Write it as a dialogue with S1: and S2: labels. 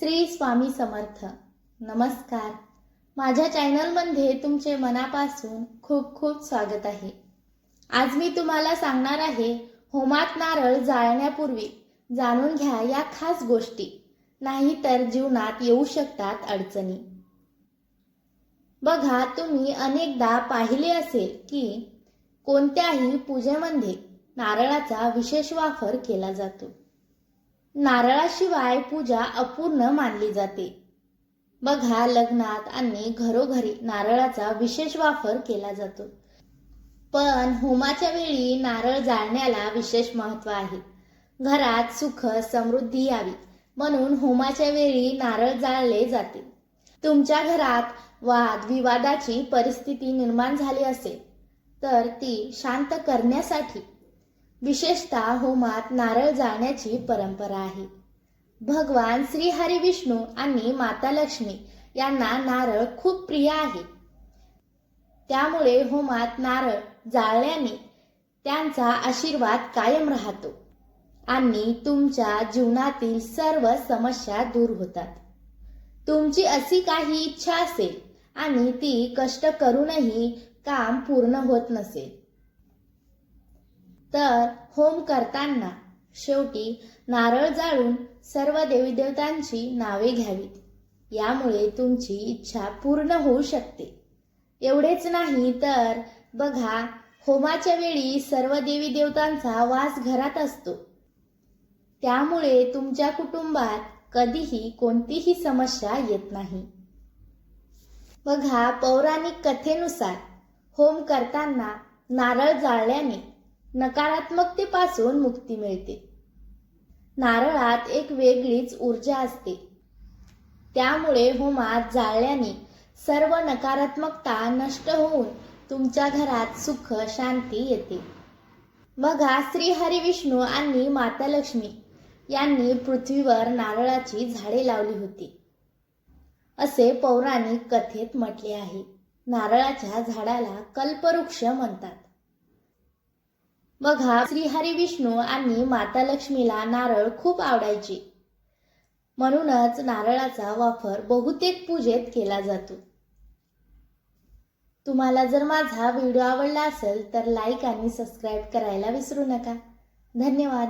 S1: श्री स्वामी समर्थ. नमस्कार. माझ्या चॅनलमध्ये तुमचे मनापासून खूप खूप स्वागत आहे. आज मी तुम्हाला सांगणार आहे होमात नारळ जाळण्यापूर्वी जाणून घ्या या खास गोष्टी नाहीतर जीवनात येऊ शकतात अडचणी. बघा तुम्ही अनेकदा पाहिले असेल की कोणत्याही पूजेमध्ये नारळाचा विशेष वापर केला जातो. नारळाशिवाय पूजा अपूर्ण मानली जाते. बघा लग्नात आणि घरोघरी नारळाचा विशेष वापर केला जातो. पण होमाच्या वेळी नारळ जाळण्याला विशेष महत्त्व आहे. घरात सुख समृद्धी यावी म्हणून होमाच्या वेळी नारळ जाळले जाते. तुमच्या घरात वाद विवादाची परिस्थिती निर्माण झाली असेल तर ती शांत करण्यासाठी विशेषतः होमात नारळ जाळण्याची परंपरा आहे. भगवान श्री हरी विष्णू आणि माता लक्ष्मी यांना नारळ खूप प्रिय आहे. त्यामुळे होमात नारळ जाळल्याने त्यांचा आशीर्वाद कायम राहतो आणि तुमच्या जीवनातील सर्व समस्या दूर होतात. तुमची अशी काही इच्छा असेल आणि ती कष्ट करूनही काम पूर्ण होत नसेल. तर होम करताना शेवटी नारळ जाळून सर्व देवीदेवतांची नावे घ्यावीत. यामुळे तुमची इच्छा पूर्ण होऊ शकते. एवढेच नाही तर बघा होमाच्या वेळी सर्व देवी देवतांचा वास घरात असतो. त्यामुळे तुमच्या कुटुंबात कधीही कोणतीही समस्या येत नाही. बघा पौराणिक कथेनुसार होम करताना नारळ जाळल्याने नकारात्मकतेपासून मुक्ती मिळते. नारळात एक वेगळीच ऊर्जा असते. त्यामुळे होमात जाळल्याने सर्व नकारात्मकता नष्ट होऊन तुमच्या घरात सुख शांती येते. बघा श्री हरी विष्णू आणि माता लक्ष्मी यांनी पृथ्वीवर नारळाची झाडे लावली होती. असे पौराणिक कथेत म्हटले आहे. नारळाच्या झाडाला कल्पवृक्ष म्हणतात. बघा श्री विष्णू आणि माता लक्ष्मीला नारळ खूप आवडायचे. म्हणूनच नारळाचा वापर बहुतेक पूजेत केला जातो. तुम्हाला जर माझा व्हिडिओ आवडला असेल तर लाईक आणि सबस्क्राईब करायला विसरू नका. धन्यवाद.